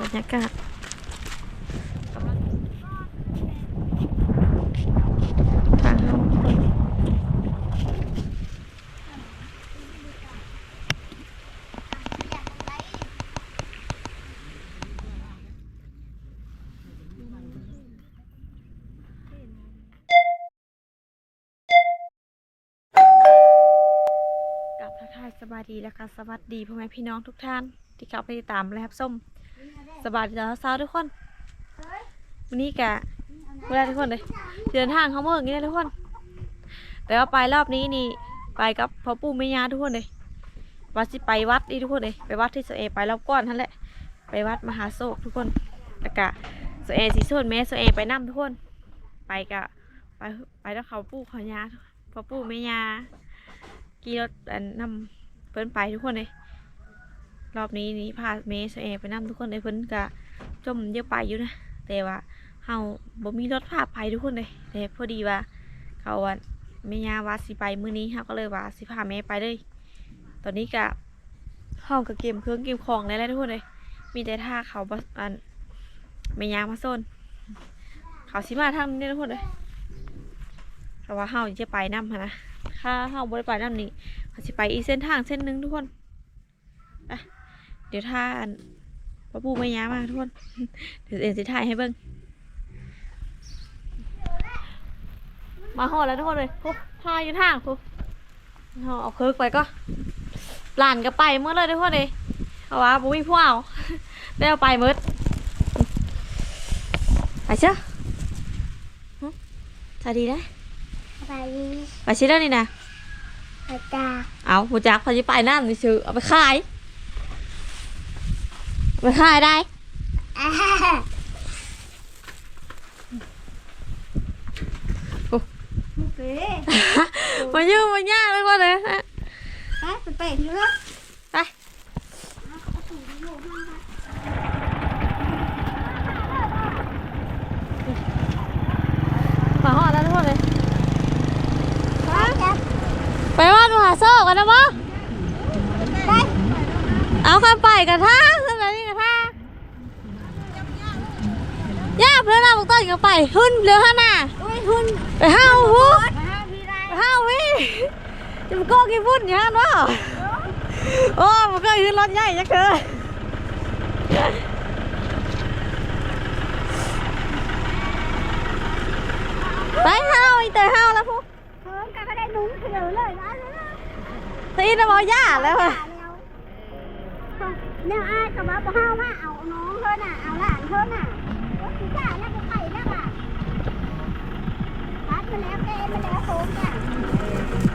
บรรยากาศทางเข้ากับทักทายสบายดีแล้วค่ะสวัสดีพ่อแม่พี่น้องทุกท่าน ที่เข้าไปติดตามและรับส้มสบายดีแล้วเช้าทุกคนวันนี้กะเวลาทุกคนเลยเดินทางเขาเมื่อกี้เลยทุกคน แต่ว่าไปรอบนี้นี่ไปกับพ่อปู่แม่ย่าทุกคนเลยวัดสิไปวัดนี่ทุกคนเลยไปวัดที่สเอไปรอบก้อนนั่นแหละไปวัดมหาโศกทุกคนแล้วกะสเอสีส่วนแม่สเอไปนั่ทุกคน ไปกะไปไปแล้วเขาปู่เขาย่าพ่อปู่แม่ย่ากี่รถอันนำเพิ่นไปทุกคนเลย รอบนี้นี่พาเมสเอไปนั่ทุกคนเลยเพิ่นกะจมเยอะไปอยู่นะแต่ว่าเฮาบ่มีรถพาไปทุกคนเลยแต่พอดีว่า เขาว่าแม่ยาว่าสิไปมื้อนี้เฮาก็เลยว่าสิพาแม่ไปเลย ตอนนี้กะเฮาก็เก็บเครื่องเก็บของได้แล้วทุกคนเลยมีแต่ท่าเขาบ่อันแม่ยามาโซนเขาสิมาทางนี้ทุกคนเลยเพราะว่าเฮาจะไปนำหั้นนะถ้าเฮาบ่ได้ไปนำนี่เขาสิไปอีเส้นทางเส้นหนึงทุกคนไป เดี๋ยวถ้าอันพ่อปู่แม่ย่ามาทุกคนเดี๋ยวเอ็นสิถ่ายให้เบิ่งมาหอดแล้วทุกคนเลยปุ๊บทายอยู่ทางปุ๊บเอาเอาเคิร์กไปก็หลานก็ไปเมื่อเลยทุกคนเลยเอาว่าบุ้ยพวกเอาได้เอาไปเมื่อไปเชื่อหึสวัสดีนะไปไปชิแล้วนี่นะไปจ้าเอาหูจักพอจะไปน้ำนี่ชื่อเอาไปขายเอา ไปขายได้อ่าโอ้โอเคมายืมมาย่าเลยว่าเลยฮะไปไปไปเนื้อไป มาหอดแล้วทุกคนเลยไปจับไปว่าดูหาโซ่กันนะบ่ไปเอาข้ามไปกันท่าขึ้นมานี่กันท่าย่าเพื่อนเรา บุกต้นกันไปหุ่นเรือห้าหน้าอุ้ยหุ่นไปห้าวหูมาห้าพี่ไรไปห้าวพี่จะมาโก้กินพุ่นอย่างนั้นวะโอ้มันก็ขึ้นรถใหญ่จังเกินไปห้าวอีเตยห้าวแล้วพวกเพิ่มกันก็ได้หนุ่มเฉลยเลยนะเลยนะตีนบอกย่าแล้วอะเนี่ยอ้ายกับว่าบ่ห้าวว่าเอาน้องเธอน่ะเอาหลานเธอน่ะก็คือจ่าแล้วก็ไข่แล้วอะพัด มาแล้วแกมาแล้วโค้งจ้ะ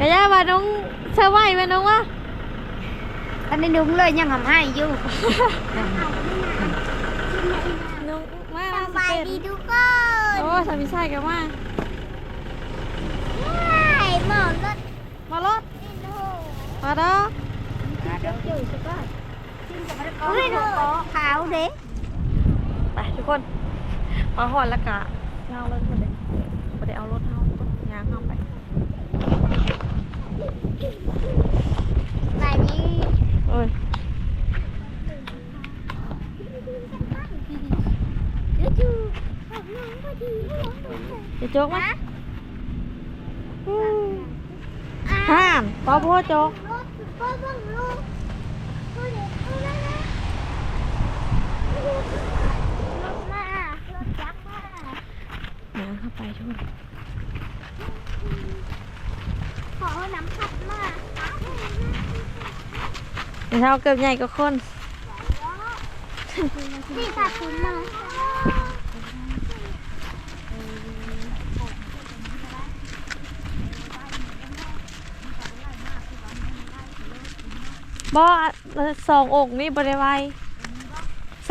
กะย่าว่าน้องเชื่อไหวไหมน้องวะอันนี้ดุงเลยยังทำให้อยู่ น้องมาสมาสบายเปนดีทุกคนโอ้สามีใช่กันว่าไอ้หมอนรถมารถนี่ดูมาเด้ออุ้ยดูขาวเด็กไปทุกคนมาหอดแล้วกะเงารถคนเดียวบ่ได้เอารถเฮาคนยางเฮาไป บายดีเอ้ยดูดูของน้องพอดีน้องดูเลย จะโจ๊กไหมอืมห้ามปอพ่อโจ๊กรถพ่อบังลูกพ่อเด็กเอาแล้วนะรถมารถจักรมายางเข้าไปทุกคน ขอน้ำผัดมาเดี๋ยวเราเกือบใหญ่กว่าคนนี่ตัดคุณมาบ่สององค์นี่บริไว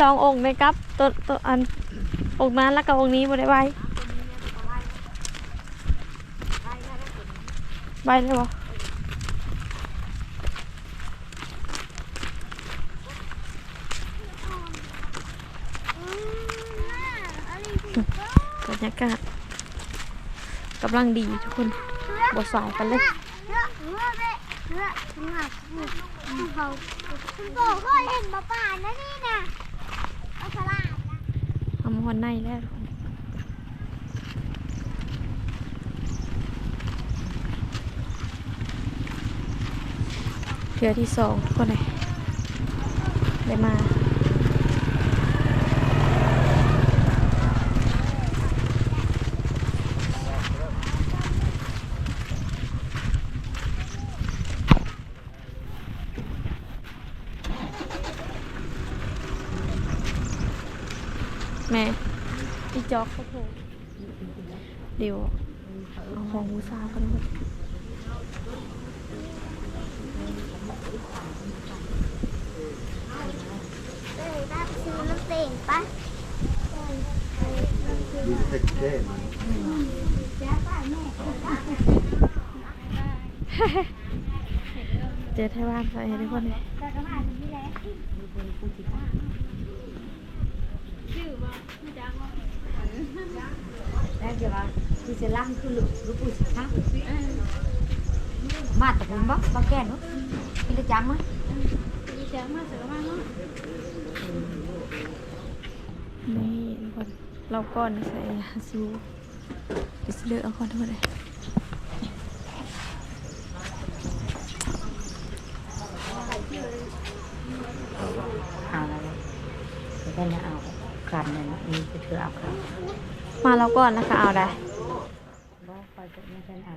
สององค์ในกับตัวตัวอันองค์นั้นแล้วกับองค์นี้บริไว ใบเลยบ่อืมน่าอะบรรยากาศกำลังดีทุกคนบสายกันเลยเลือกเลือกเลยเลือกเลือกคุณเขาคุณโตก็เห็นมาป่านนะนี่นะเอาสลาดนะเอามาหอนในแล้วทุกคน เทือที่สองทุกคนเลยได้มาแม่พี่จ๊อกเขาโทรเดี๋ยวเอาของบูซากันหมด เออน่าซื้อน้ำเต่งปะดูเซ็กเท่มันเจอไทยบ้านใส่ให้ทุกคนเลยแต่ก็มาถึงนี่แหละแล้วจะว่าคือจะล่างคือลูกลูกผู้สิคะมาแต่ผมบ่บ่แก่นเนาะกินได้จังมั้ยนี่ ทุกคนเราก่อนใส่ยาซูเดี๋ยวสิเลือกเอาก่อนทุกคนเลยเอาอะไรก็ได้เอาคันนั่นนี่จะถือเอาคันมาเราก่อนแล้วก็เอาได้บ่คอยจะไม่ใช่เอา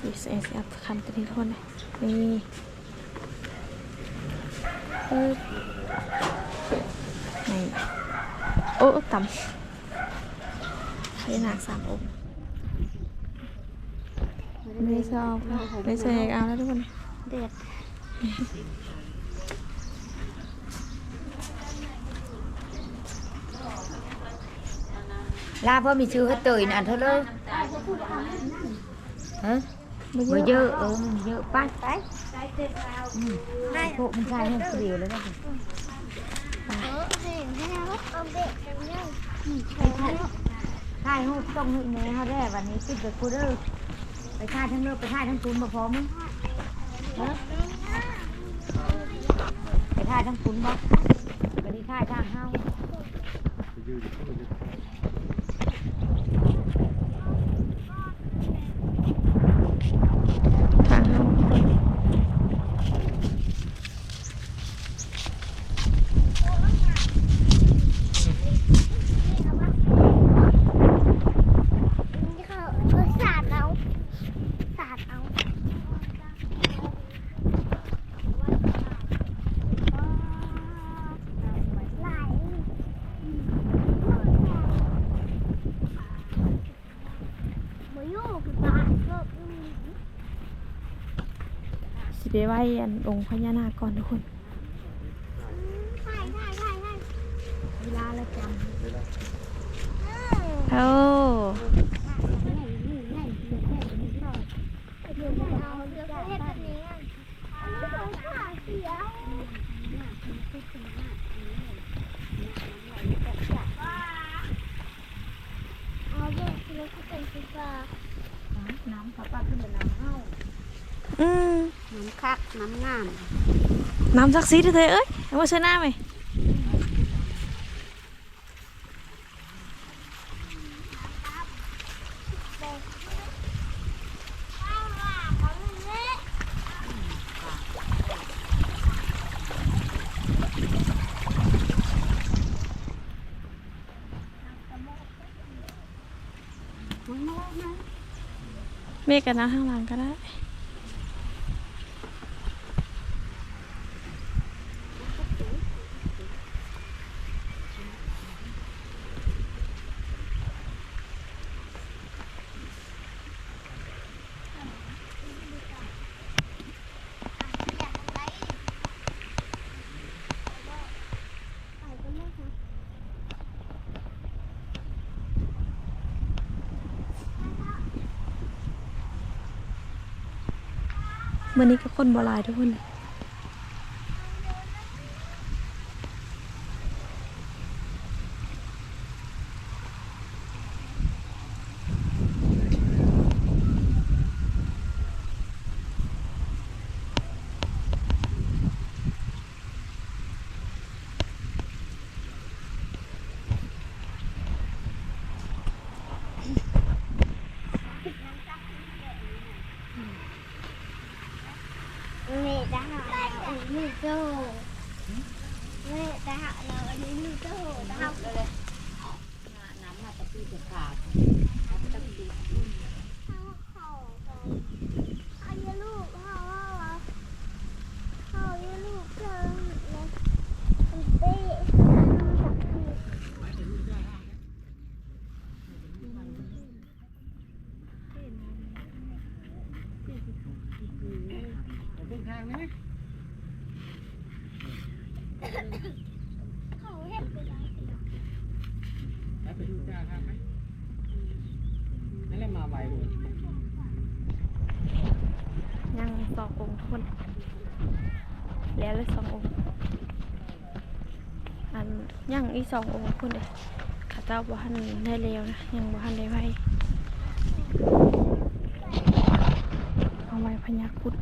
ดิสเอสอัพคันตัวนี้ทุกคนเลยนี่ ดือดลาพ่อมีชื่อให้เตยน่ะเท่าเลยฮะบ่เยอะเออ มันเยอะไปไปได้พวกมันใช่ให้เดียวแล้วนะเออเห็นให้ว่าเอาเด็กกันเนี่ยไปถ่ายถ่ายรูปต้องให้แม่เฮาได้วันนี้คิดไปกูเด้อไปถ่ายทั้งเลิกไปถ่ายทั้งคุณบ่พอมึงฮะไปท่ายทั้งคุณบ่ไปที่ท่ายทางเฮา ไปยืนอยู่ข้างบน ทางเข้าทุกคน นี่เขาเออสาดเอาสาดเอาไหล สิไปไหว้อันองค์พญานาคก่อนทุกคน ถ่ายถ่ายถ่ายถ่าย เวลาละจำ ไม่ได้ โอ้ เดี๋ยวเอาเดี๋ยวเฮ็ดแบบนี้อะอันนี้ของขาเสียเอาเด็กเล็กก็เป็นสีฟ้า น้ำปลาปลาขึ้นเป็นน้ำเห้า อืม น้ำคัก น้ำงามน้ำซักซีดเถอะเอ้ยเอามาเชิญหน้าไหม มันมาแล้วนะ เมฆกับน้ำข้างหลังก็ได้ เมื่อนี้ก็คนบลายทุกคนเลย แม่จะหาเราอั นนี้โจ้แม่จะหาเราอันนี้โจ้เลยน้ำมาตะปีจะขาดตะปีเขาเขาเขาเยลูกเขาว่าเขาเยลูกเธอเนี่ยเต้สักที เป็นทางนี้ เขาเห็นไปได้ ไปดูจ้าทางไหมนั่นแหละมาไวเลย ยัง สององค์ทุกคน แล้วเลยสององค์ อันยังอีสององค์ทุกคนเลยข้าเจ้าบ้านได้เร็วนะยังบ้านได้ไวเอาไว้พญาครุด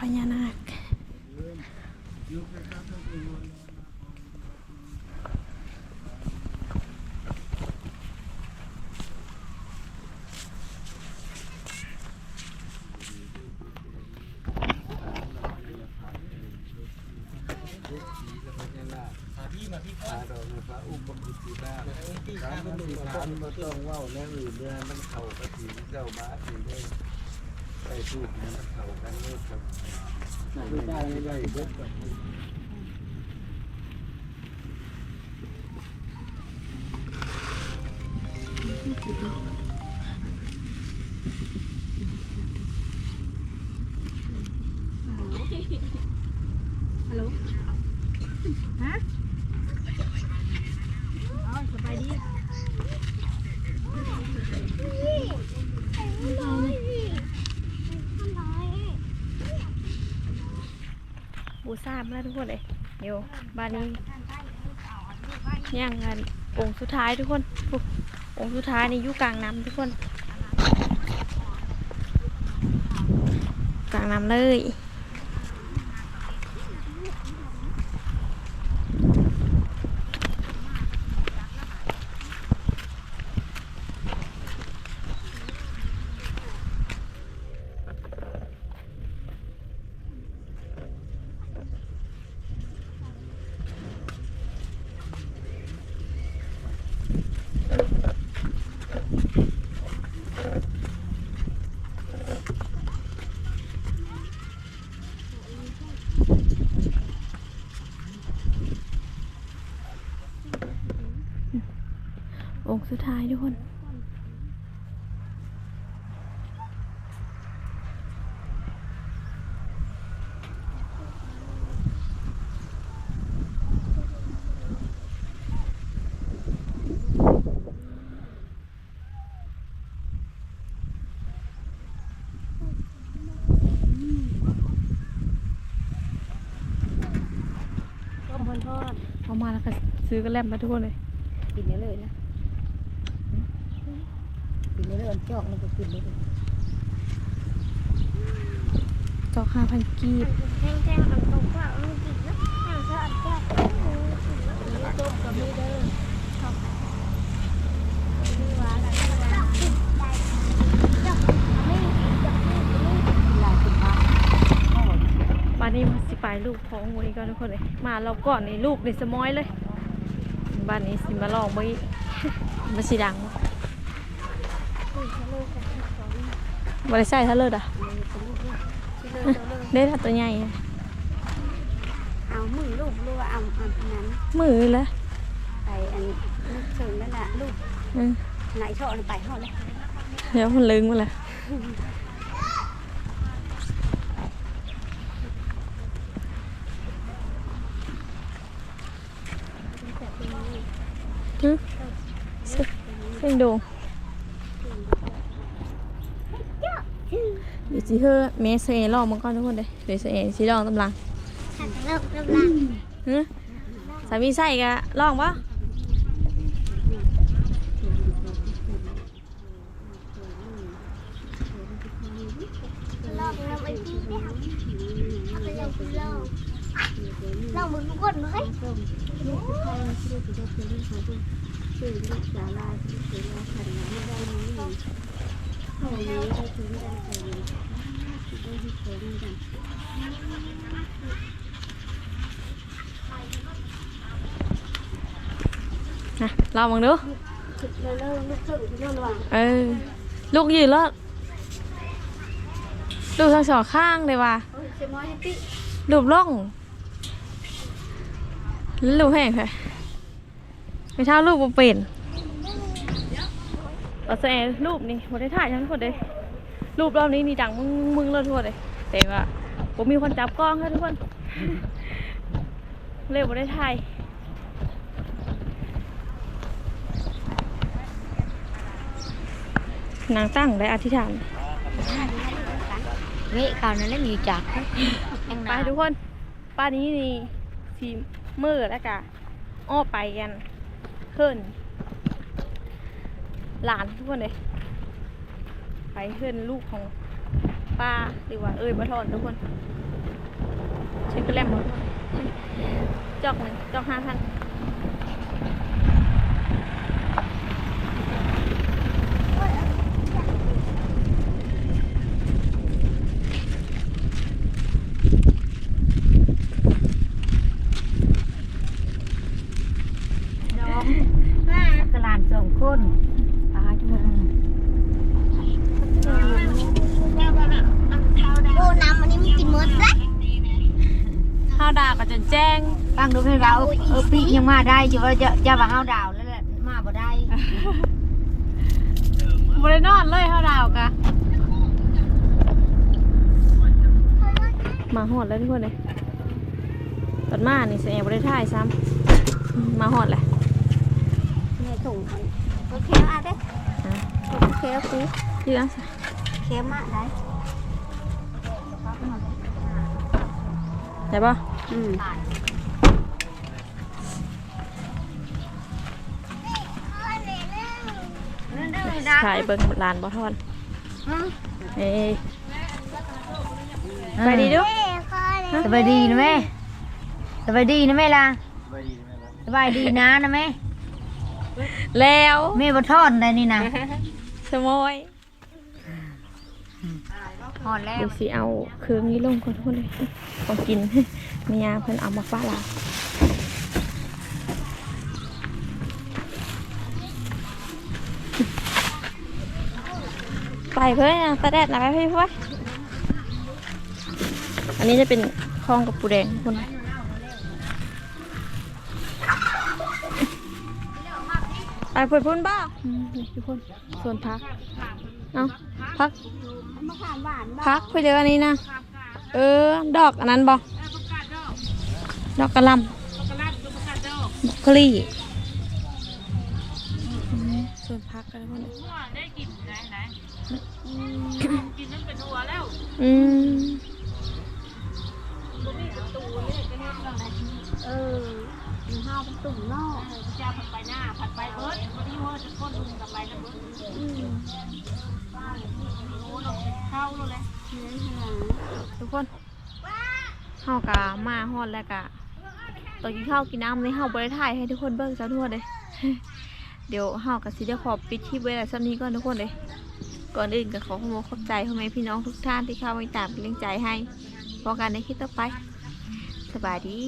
พญานาค รุดพญานาคที่มาที่ข้าเราในพระอุปคุตินาการมันมีการมาต้องว่าแล้วอื่นเนี่ยมันเข่ากระถิ่นเจ้าบ้าถิ่นได้ไปพูบเนี่ยมันเข่ากันเลิกกับไม่ได้ไม่ได้เบิดกับ บูซาบแล้วทุกคนเลยเดี๋ยวบ้านนี้ย่างกันองค์สุดท้ายทุกคนองค์สุดท้ายนี่อยู่กลางน้ำทุกคนกลางน้ำเลย งสุดท้ายทุกคนเอามาแล้วก็ซื้อกันแลมมาทุกคนเลย กินได้เลยนะ กินได้เลยอันจอกนี่ก็กินได้เลยจอกห้าพันกีบแห้งแห้งอันตรงกว่าอันกินนะแห้งซะอันแก้วมีต้มกับมีเด้อชอบมีหวานอะไรหวานกินได้จับไม่จับไม่ลายกินผักข้าวบ้านนี้มาสิไปลูกของวันนี้ก่อนทุกคนเลยมาเราก่อนในลูกในสมอยเลย บ้านนี้สิมาลองไปมาสีดัง บ่คุยทะเลกับพี่สองบริใส่ทะเลิศอะที่เลยตัวเลยเด้อตัวใหญ่อะเอามือลูกลูกเอาอันนั้นมือเลยไปอันลูกเชิงนั่นแหละลูกอืมไหนชอบไปห่อเลยเดี๋ยวมันลึงมาเลยฮึเส้นเส้นโดงเดี๋ยวจีเฮอเมสเอลองมาก่อนทุกคนเลยเดี๋ยวเอซีลองตำลังหันเริ่มเริ่มละฮึสามีใส่กะลองปะลองเราไปที่เนี่ยเอาไปลองลองลองมือทุกคนเลย นะลองมึงดูเริ่มเริ่มลูกเชิงเริ่มระวังเออลูกยืนแล้วลูทั้งสองข้างเลยว่ะเฮ้ยเสียม้อยให้พี่รูปร่องแล้วรูปแห้งค่ะไม่เท่ารูปบ่เป็น เราแสดงรูปนี่บ่ได้ถ่ายทั้งหมดเลยรูปรอบนี้นี่ดังมึงมึงเลยทุกคนเลยแต่ว่าผมมีคนจับกล้องค่ะทุกคนเลยบ่ได้ถ่ายนางตั้งได้อธิษฐานเว้ยข่าวนั้นแล้วมีจักแองไปนาทุกคนป้านี้นี่สีมือแล้วกะอ้อไปกันขึ้น หลานทุกคนเลยไปเพื่อนลูกของป้าหรือว่าเอ้ยมาทอนทุกคนเช็คกระแลมหมดจอกหนึ่งจอกห้าพัน กระลานสองคน ตายทุกคน โอ้น้ำอันนี้มันกินหมดละ ข้าวดาก็จะแจ้ง ฟังดูให้เราเออปียังมา ได้อยู่ว่าจะจะว่าเฮาดาวแล้วแหละมาบ่ได้บรินอนเลยข้าวดาวกะมาหอดแล้วทุกคนเลยตอนมานี่เสียบริถ่ายซ้ำมาหอดเลยเนี่ยถุงโอเคอะเด้โอเคแล้วกูยืนเค็มอะได้ได้ปะอืม ถ่ายเบิ่งลานบ่ทอนเอ้ยไปดีดูสบายดีนะแม่สบายดีนะแม่ล่ะสบายดีไหมล่ะสบายดีนะนะแม่แล้วแม่บ่ทอดได้นี่นะสมอยทอดแล้วเดี๋ยวสิเอาเครื่องนี้ลงก่อนทุกคนเลยของกินเมียเพิ่นเอามาฝากเรา ไปเพื่อนนะตาแดดนะไปพี่พ่อยอันนี้จะเป็นคลองกับปูแดงทุกคนไปเพื่อนพุ่นบ้าอืมนี่ทุกคนส่วนพักเอาพักพักไปเดี๋ยวอันนี้นะ เออ ดอกอันนั้นบอกดอกกระลำบรอกโคลี่ ส่วนพักกันแล้วคนได้กินได้ไหนกินนั่นเป็นหัวแล้วอืมเออมันห้าวเป็นตุ่มนอกเจ้าผัดไปหน้าผัดไปเบิร์ดวันนี้ว่าจะก้นลุงกับไปนะเบิร์ดอืมโอ้เราเข้าเลยเนื้อหาทุกคนเฮากะมาฮอดแล้วกะตอนกินข้าวกินน้ำในเฮาบ่ได้ถ่ายให้ทุกคนเบิ่งซะทั่วเลย เดี๋ยวเฮากับซีเด้ขอปิดคลิปไว้แต่ซันี้ก่อนทุกคนเลย ก่อนอื่นก็ขอขอบคุณขอบใจพ่อแม่พี่น้องทุกท่านที่เข้ามาตามเป็นกำลังใจให้พอกันในคลิปต่อไป สบายดี